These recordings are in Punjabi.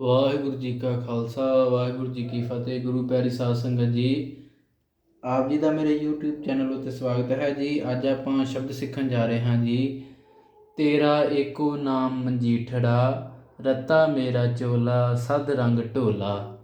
ਵਾਹਿਗੁਰੂ ਜੀ ਕਾ ਖਾਲਸਾ, ਵਾਹਿਗੁਰੂ ਜੀ ਕੀ ਫਤਿਹ, ਗੁਰੂ ਪਿਆਰੀ ਸਾਧ ਸੰਗਤ ਜੀ। ਆਪ ਜੀ ਦਾ ਮੇਰੇ YouTube ਚੈਨਲ ਉੱਤੇ ਸਵਾਗਤ ਹੈ ਜੀ। ਅੱਜ ਆਪਾਂ ਸ਼ਬਦ ਸਿੱਖਣ ਜਾ ਰਹੇ ਹਾਂ ਜੀ। ਤੇਰਾ ਏਕੋ ਨਾਮ ਮਨਜੀਠੜਾ ਰੱਤਾ ਮੇਰਾ ਚੋਲਾ, ਸਦ ਰੰਗ ਢੋਲਾ।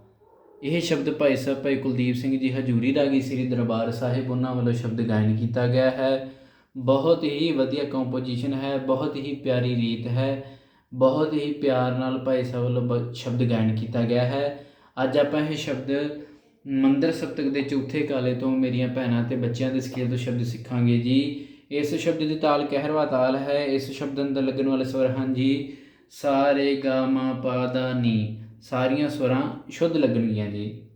ਇਹ ਸ਼ਬਦ ਭਾਈ ਸਾਹਿਬ, ਭਾਈ ਕੁਲਦੀਪ ਸਿੰਘ ਜੀ ਹਜੂਰੀ ਰਾਗੀ ਸ੍ਰੀ ਦਰਬਾਰ ਸਾਹਿਬ, ਉਹਨਾਂ ਵੱਲੋਂ ਸ਼ਬਦ ਗਾਇਨ ਕੀਤਾ ਗਿਆ ਹੈ। ਬਹੁਤ ਹੀ ਵਧੀਆ ਕੰਪੋਜੀਸ਼ਨ ਹੈ, ਬਹੁਤ ਹੀ ਪਿਆਰੀ ਰੀਤ ਹੈ। ਬਹੁਤ ਹੀ ਪਿਆਰ ਨਾਲ ਭਾਈ ਸਾਹਿਬ ਵੱਲੋਂ ਬ- ਸ਼ਬਦ ਗਾਇਨ ਕੀਤਾ ਗਿਆ ਹੈ। ਅੱਜ ਆਪਾਂ ਇਹ ਸ਼ਬਦ ਮੰਦਰ ਸਪਤਕ ਦੇ ਚੌਥੇ ਕਾਲੇ ਤੋਂ ਮੇਰੀਆਂ ਭੈਣਾਂ ਤੇ ਬੱਚਿਆਂ ਦੇ ਸਕੇਲ ਤੋਂ ਸ਼ਬਦ ਸਿੱਖਾਂਗੇ ਜੀ। ਇਸ ਸ਼ਬਦ ਦੀ ਤਾਲ ਕਹਿਰਵਾ ਤਾਲ ਹੈ। ਇਸ ਸ਼ਬਦ ਅੰਦਰ ਲੱਗਣ ਵਾਲੇ ਸਵਰ ਹਨ ਜੀ, ਸਾਰੇ ਗਾ ਮਾ ਪਾ ਦਾ ਨੀ। ਸਾਰੀਆਂ ਸਵਰਾਂ ਸ਼ੁੱਧ ਲੱਗਣਗੀਆਂ ਜੀ।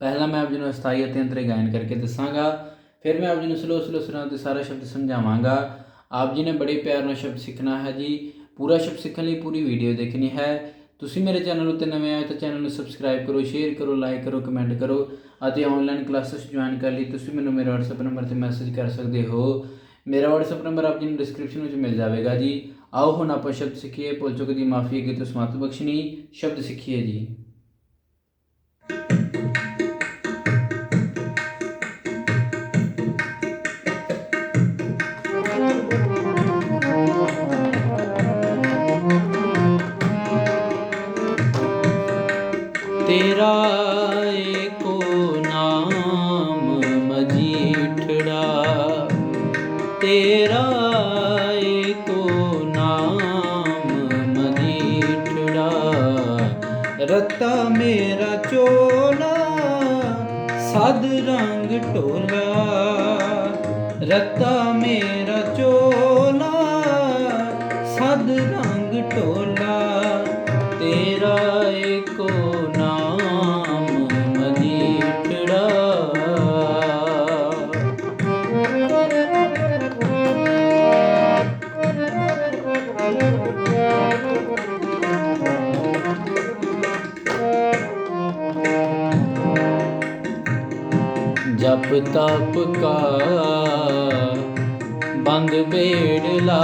ਪਹਿਲਾਂ ਮੈਂ ਆਪ ਜੀ ਨੂੰ ਅਸਥਾਈ ਅਤੇ ਅੰਤਰੇ ਗਾਇਨ ਕਰਕੇ ਦੱਸਾਂਗਾ, ਫਿਰ ਮੈਂ ਆਪ ਜੀ ਨੂੰ ਸਲੋ ਸਲੋ ਸੁਰਾਂ ਤੇ ਸਾਰਾ ਸ਼ਬਦ ਸਮਝਾਵਾਂਗਾ। ਆਪ ਜੀ ਨੇ ਬੜੇ ਪਿਆਰ ਨਾਲ ਸ਼ਬਦ ਸਿੱਖਣਾ ਹੈ ਜੀ। ਪੂਰਾ ਸ਼ਬਦ ਸਿੱਖਣ ਲਈ ਪੂਰੀ ਵੀਡੀਓ ਦੇਖਣੀ ਹੈ। ਤੁਸੀਂ ਮੇਰੇ ਚੈਨਲ ਉੱਤੇ ਨਵੇਂ ਆਏ ਤਾਂ ਚੈਨਲ ਨੂੰ ਸਬਸਕ੍ਰਾਈਬ ਕਰੋ ਸ਼ੇਅਰ ਕਰੋ ਲਾਈਕ ਕਰੋ ਕਮੈਂਟ ਕਰੋ ਅਤੇ ਆਨਲਾਈਨ ਕਲਾਸਿਸ ਜੁਆਇਨ ਕਰ ਲਈ ਤੁਸੀਂ ਮੈਨੂੰ ਮੇਰੇ WhatsApp ਨੰਬਰ ਤੇ ਮੈਸੇਜ ਕਰ ਸਕਦੇ ਹੋ। ਮੇਰਾ WhatsApp ਨੰਬਰ ਆਪ ਜੀ ਨੂੰ ਡਿਸਕ੍ਰਿਪਸ਼ਨ ਵਿੱਚ ਮਿਲ ਜਾਵੇਗਾ ਜੀ। ਆਓ ਹੁਣ ਆਪਾਂ ਸ਼ਬਦ ਸਿੱਖੀਏ, ਭੁੱਲ ਚੁੱਕ ਦੀ ਮਾਫੀ ਅੱਗੇ ਤੋਂ ਸਮਾਤ ਬਖਸ਼ਣੀ। ਸ਼ਬਦ ਸਿੱਖੀਏ ਜੀ। ਸਦ ਰੰਗ ਢੋਲਾ ਰਤਾ ਮੇਰਾ ਚੋ ਜਪ ਤਪ ਕਾ, ਬੰਦ ਬੇੜਲਾ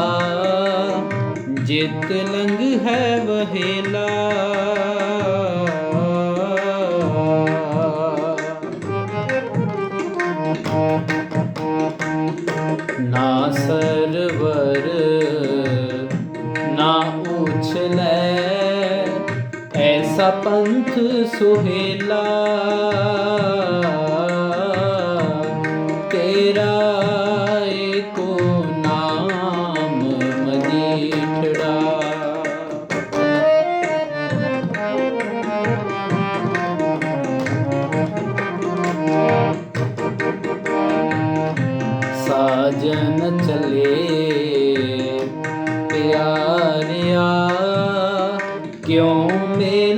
ਜਿਤ ਲੰਗ ਹੈ ਵਹੇਲਾ। ਨਾ ਸਰਵਰ, ਨਾ ਉਛਲੈ ਐਸਾ ਪੰਥ ਸੁਹੇਲਾ। ਕਿਉਂ ਮੇਲਾ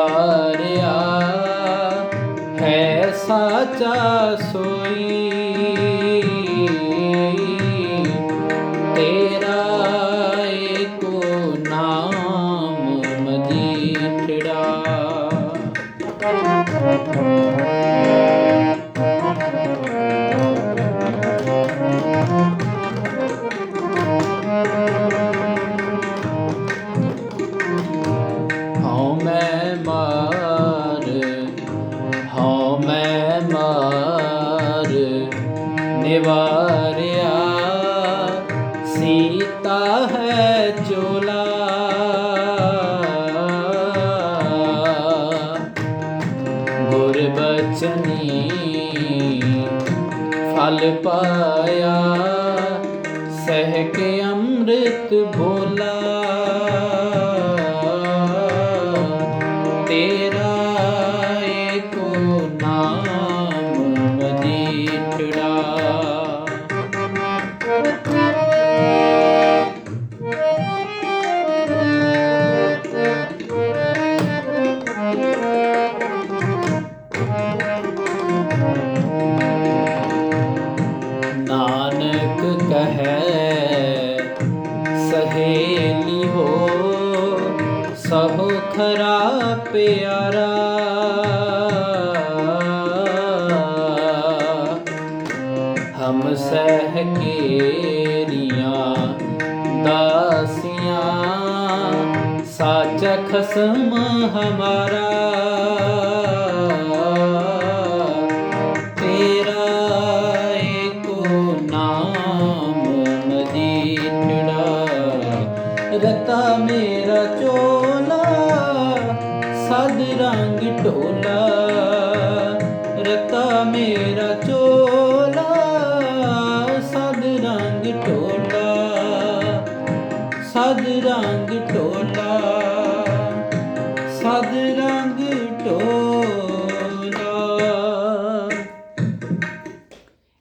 ਨਿਵਾਰਿਆ ਹੈ ਸਾਚਾ ਸੋਈ ਭੋਲਾ ਪਿਆਰਾ। ਹਮ ਸਹਿ ਕੇਰੀਆਂ ਦਾਸੀਆਂ ਸਾਚ ਖਸਮ ਹਮਾਰਾ। ਤੇਰਾ ਏਕੋ ਨਾਮ ਮਜੀਠੜਾ ਰਤਾ ਮੇਰਾ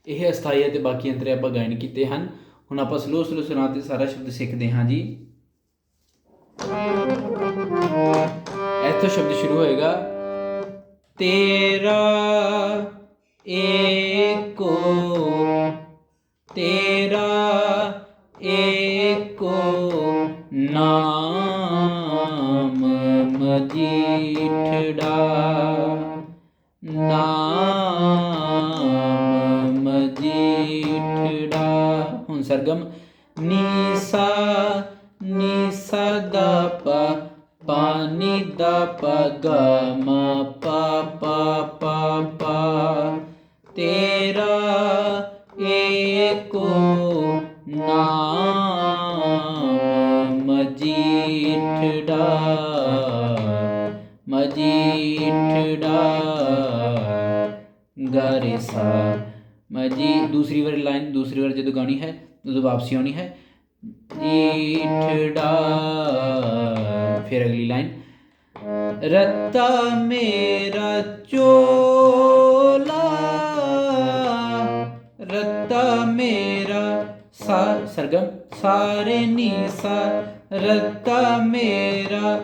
ਇਹ ਅਸਥਾਈ ਅਤੇ ਬਾਕੀ ਅੰਤਰੇ ਆਪਾਂ ਗਾਇਨ ਕੀਤੇ ਹਨ। ਹੁਣ ਆਪਾਂ ਸਲੋ ਸਲੋ ਸੁਣਾ ਤੇ ਸਾਰਾ ਸ਼ਬਦ ਸਿੱਖਦੇ ਹਾਂ ਜੀ। ਇੱਥੋਂ ਸ਼ਬਦ ਸ਼ੁਰੂ ਹੋਏਗਾ। ਤੇਰਾ ਏਕੋ ਤੇਰਾ ਏਕੋ ਨਾਮ ਮਜੀਠੜਾ, ਨਾਮ ਹੁਣ ਸਰਗਮ ਨੀ ਸਾ ਦਾ ਪਾ ਪਾਨੀ ਦਾ ਪਾ, ਗਾ ਮਾ, ਪਾ ਪਾ ਪਾ ਪਾ। ਤੇਰਾ ਏਕੋ ਨਾਮ ਮਜੀਠੜਾ ਮਜੀਠੜਾ ਗਾਰੇ ਸਾ। ਮਜੀ, ਦੂਸਰੀ ਵਾਰ ਲਾਈਨ, ਦੂਸਰੀ ਵਾਰ ਜਦੋਂ ਗਾਣੀ ਹੈ ਉਦੋਂ ਵਾਪਸੀ ਆਉਣੀ ਹੈ ਜੀਠੜਾ ਫਿਰ ਅਗਲੀ ਲਾਈਨ ਰੱਤਾ ਮੇਰਾ ਚੋਲਾ ਰੱਤਾ ਮੇਰਾ ਸਾ ਸਰਗਮ ਸਾਰੇ ਨੀ ਸਾ ਰੱਤਾ ਮੇਰਾ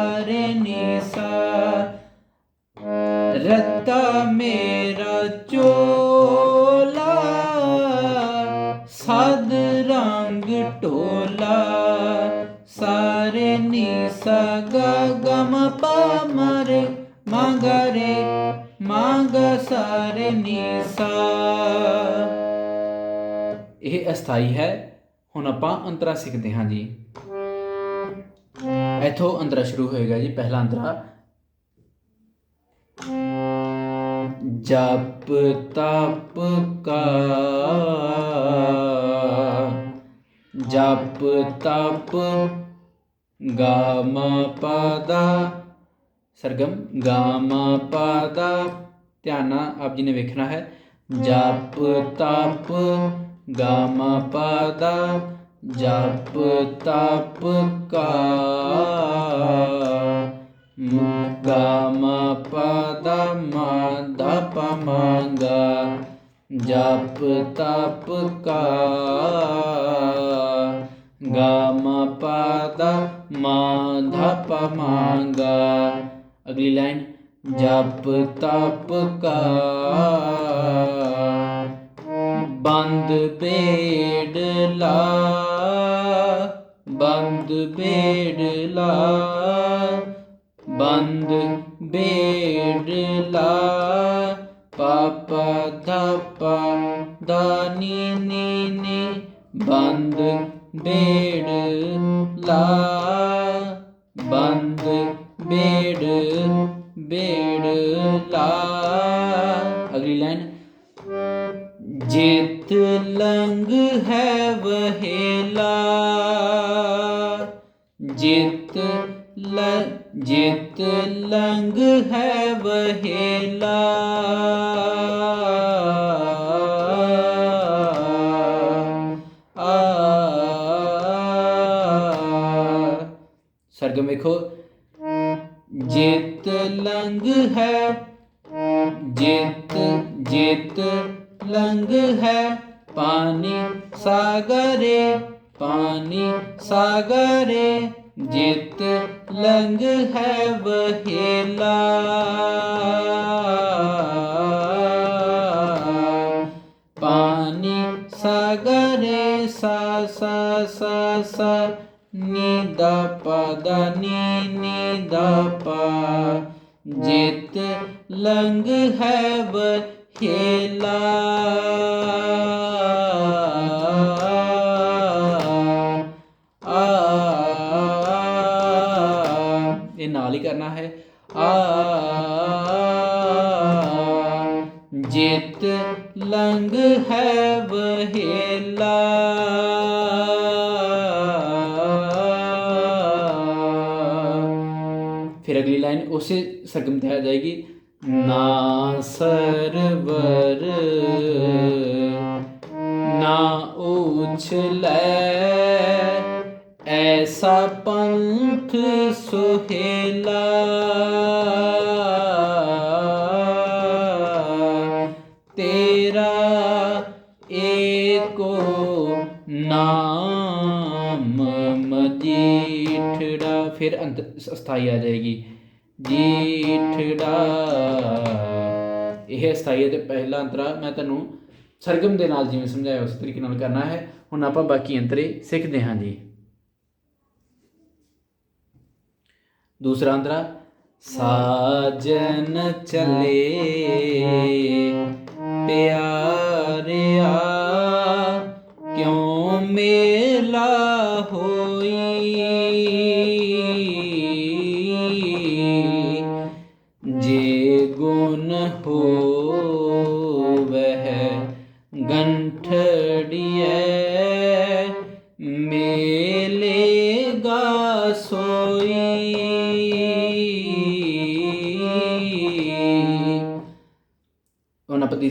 ਸਾਰੇ ਨੀਸਾ ਰੱਤਾ ਮੇਰਾ ਚੋਲਾ ਸਦ ਰੰਗ ਟੋਲਾ ਸਾਰੇ ਨੀਸਾ ਗਾ ਗਮ ਪਾ ਮੰਗਰੇ ਮੰਗ ਸਾਰੇ ਨੀਸਾ ਇਹ ਅਸਥਾਈ ਹੈ। ਹੁਣ ਆਪਾਂ ਅੰਤਰਾ ਸਿੱਖਦੇ ਹਾਂ ਜੀ। ਇੱਥੋਂ ਅੰਤਰਾ ਸ਼ੁਰੂ ਹੋਏਗਾ ਜੀ ਪਹਿਲਾ ਅੰਤਰਾ ਜਪ ਤਪ ਕਾ ਜਪ ਤਪ ਗਾਮ ਪਦਾ ਸਰਗਮ ਗਾਮ ਪਦਾ ਧਿਆਨ ਨਾਲ ਆਪ ਜੀ ਨੇ ਵੇਖਣਾ ਹੈ ਜਪ ਤਪ ਗਾਮ ਪਦਾ ਜਪ ਤਪ ਕਾ ਗਾਮ ਪਦ ਮਾ ਧਪ ਮੰਗਾ ਜਪ ਤਪ ਕਾ ਗਾਮ ਪਦ ਮਾ ਧਪ ਮੰਗਾ ਅਗਲੀ ਲਾਈਨ ਜਪ ਤਪ ਕਾ ਬੰਦ ਬੇੜ ਲਾ, ਬੰਦ ਬੇੜ ਲਾ, ਬੰਦ ਬੇੜ ਲਾ। ਪਾਪਾ ਧਪਾ ਦਾ ਨੀ ਨੀ ਨੀ, ਬੰਦ ਬੇੜ ਲਾ, ਬੰਦ ਬੇੜ ਬੇੜ ਜਿਤ ਲੰਗ ਹੈ ਵਹੇਲਾ, ਜਿਤ ਲ, ਜਿਤ ਲੰਗ ਹੈ ਵਹੇਲਾ। ਆ ਸਰਗਮ ਵੇਖੋ ਜਿਤ ਲੰਗ ਹੈ, ਜਿਤ ਜਿਤ ਲੰਗ ਹੈ ਪਾਣੀ ਸਾਗਰੇ ਪਾਣੀ ਸਾਗਰੇ, ਜਿਤ ਲੰਗ ਹੈ ਵਹੇਲਾ। ਪਾਣੀ ਸਾਗਰੇ, ਸਾ ਸਾ ਸਾ ਸਾ ਨੀ ਦਾ ਪਾ ਦਾ ਨੀ ਨੀ ਦਾ ਪਾ। ਜਿਤ ਲੰਗ ਹੈ ਵਹੇਲਾ ਆ ਇਹ ਨਾਲ ਹੀ ਕਰਨਾ ਹੈ। ਆ, ਜਿਤ ਲੰਗ ਹੈ ਵਹੇਲਾ। ਫਿਰ ਅਗਲੀ ਲਾਈਨ ਉਸੇ ਸਰਗਮ ਤੇ ਆ ਜਾਏਗੀ। ਨਾ ਸਰਵਰ, ਨਾ ਉਛਲੈ ਐਸਾ ਪੰਥ ਸੁਹੇਲਾ। ਤੇਰਾ ਏਕੋ ਨਾਮ ਮਜੀਠੜਾ। ਫਿਰ ਅੰਤ ਅਸਥਾਈ ਆ ਜਾਏਗੀ। ਜੀਠੜਾ ਇਹ ਅਸਥਾਈ ਹੈ ਤੇ ਪਹਿਲਾ ਅੰਤਰਾ। ਮੈਂ ਤੁਹਾਨੂੰ ਸਰਗਮ ਦੇ ਨਾਲ ਜਿਵੇਂ ਸਮਝਾਇਆ, ਉਸ ਤਰੀਕੇ ਨਾਲ ਕਰਨਾ ਹੈ। ਹੁਣ ਆਪਾਂ ਬਾਕੀ ਅੰਤਰੇ ਸਿੱਖਦੇ ਹਾਂ ਜੀ। ਦੂਸਰਾ ਅੰਤਰਾ, ਸਾਜਨ ਚਲੇ, ਪਿਆਰਿਆ, ਕਿਉਂ ਮੇਲਾ ਹੋਈ?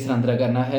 ਹੁਣ ਆਪਾਂ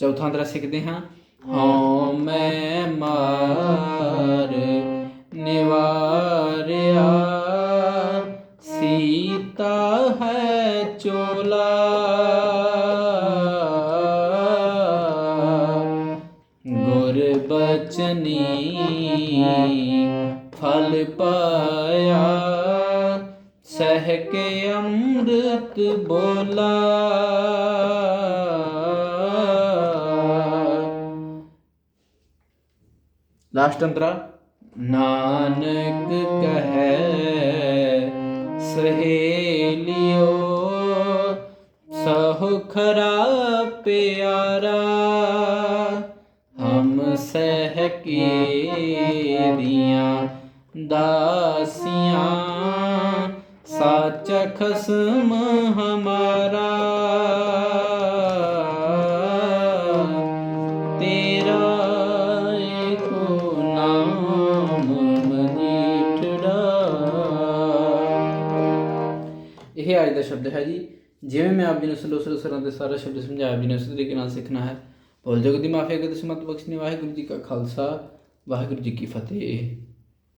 ਚੌਥਾ ਅੰਤਰਾ ਸਿੱਖਦੇ ਹਾਂ। ਹਉ ਮੈਂ ਮਾਰ ਨਿਵਾਰਿਆ, ਸੀਤਾ ਹੈ ਚੋਲਾ। ਗੁਰ ਬਚਨੀ ਫਲ ਪਾਇਆ ਕੇ ਅੰਮ੍ਰਿਤ ਬੋਲਾ। ਲਾਸਟ ਅੰਤਰਾ ਨਾਨਕ ਕਹੈ, ਸਹੇਲਿਓ, ਸਹੁ ਖਰਾ ਪਿਆਰਾ। ਹਮ ਸਹਿ ਕੇ ਦੀਆਂ ਦਾਸੀਆਂ। ਸਾਚ ਖਸਮ ਹਮਾਰਾ ਤੇਰਾ ਏਕੋ ਮਨੀਠੜਾ ਇਹ ਅੱਜ ਦਾ ਸ਼ਬਦ ਹੈ ਜੀ ਜਿਵੇਂ ਮੈਂ ਆਪ ਜੀ ਨੂੰ ਸਲੋ ਸਲੋ ਸਰਾਂ ਦੇ ਸਾਰਾ ਸ਼ਬਦ ਸਮਝਾਇਆ ਆਪ ਜੀ ਨੇ ਉਸ ਤਰੀਕੇ ਨਾਲ ਸਿੱਖਣਾ ਹੈ ਭੁੱਲ ਜਗ ਦੀ ਮਾਫੀ ਅਗਰ ਤੁਸੀਂ ਮਤ ਬਖਸ਼ਣੀ ਵਾਹਿਗੁਰੂ ਜੀ ਕਾ ਖਾਲਸਾ ਵਾਹਿਗੁਰੂ ਜੀ ਕੀ ਫਤਿਹ